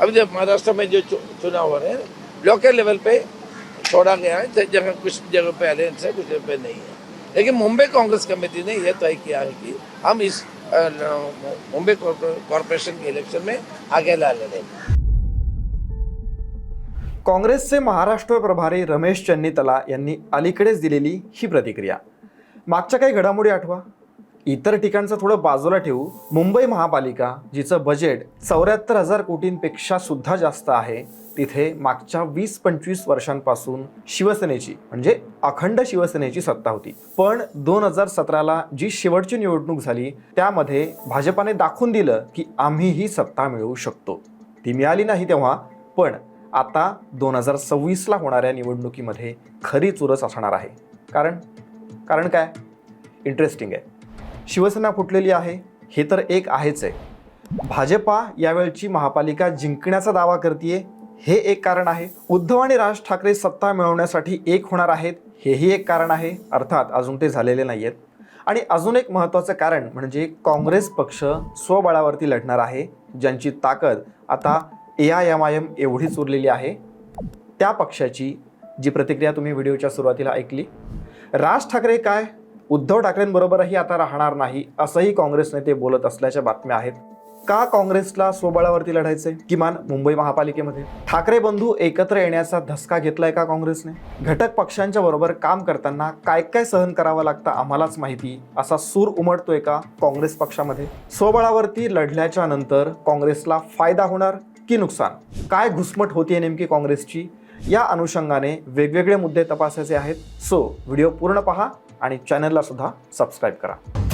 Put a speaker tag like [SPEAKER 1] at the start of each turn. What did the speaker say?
[SPEAKER 1] अभी जब महाराष्ट्र में जो चुनाव हो रहे हैं लोकल लेवल पे छोड़ा गया है जगह कुछ जगह पे अलायंस है कुछ जगह पे नहीं है। लेकिन मुंबई कांग्रेस कमेटी ने यह तय किया है कि हम इस मुंबई कॉर्पो- कॉरपोरेशन के इलेक्शन में आगे ला लड़ेंगे
[SPEAKER 2] काँग्रेसचे महाराष्ट्र प्रभारी रमेश चन्नीतला यांनी अलीकडेच दिलेली ही प्रतिक्रिया। मागच्या काही घडामोडी आठवा। इतर ठिकाणचं थोडं बाजूला ठेवू. मुंबई महापालिका जिचं बजेट चौऱ्याहत्तर हजार कोटींपेक्षा सुद्धा जास्त आहे तिथे मागच्या वीस पंचवीस वर्षांपासून शिवसेनेची म्हणजे अखंड शिवसेनेची सत्ता होती. पण दोन हजार सतराला जी शेवटची निवडणूक झाली त्यामध्ये भाजपाने दाखवून दिलं की आम्ही ही सत्ता मिळवू शकतो. ती मिळाली नाही तेव्हा पण आता दोन हजार सव्वीसला होणाऱ्या निवडणुकीमध्ये खरी चुरस असणार आहे. कारण कारण काय? इंटरेस्टिंग आहे. शिवसेना फुटलेली आहे हे तर एक आहेच आहे. भाजपा यावेळची महापालिका जिंकण्याचा दावा करते हे एक कारण आहे. उद्धव आणि राज ठाकरे सत्ता मिळवण्यासाठी एक होणार आहेत हेही एक कारण आहे. अर्थात अजून ते झालेले नाही आहेत आणि अजून एक महत्त्वाचं कारण म्हणजे काँग्रेस पक्ष स्वबळावरती लढणार आहे ज्यांची ताकद आता A I M I M एवढीच उरलेली आहे. त्या पक्षाची जी प्रतिक्रिया तुम्ही व्हिडिओच्या सुरुवातीला ऐकली. राज ठाकरे काय? उद्धव ठाकरेंबरोबरही आता राहणार नाही असंही काँग्रेस नेते बोलत असल्याच्या बातम्या आहेत. का काँग्रेसला स्वबळावरती लढायचंय? किमान मुंबई महापालिकेमध्ये. ठाकरे बंधू एकत्र येण्याचा धसका घेतलाय का काँग्रेसने? घटक पक्षांच्या बरोबर काम करताना काय काय सहन करावं लागतं आम्हालाच माहिती. असा सूर उमटतोय का काँग्रेस पक्षामध्ये? स्वबळावरती लढल्याच्या नंतर काँग्रेसला फायदा होणार की नुकसान? काय घुसमट होतीये नेमकी काँग्रेसची? या अनुषंगाने वेगवेगळे मुद्दे तपासायचे आहेत. सो व्हिडिओ पूर्ण पहा. आणि चॅनलला सुद्धा सबस्क्राईब करा.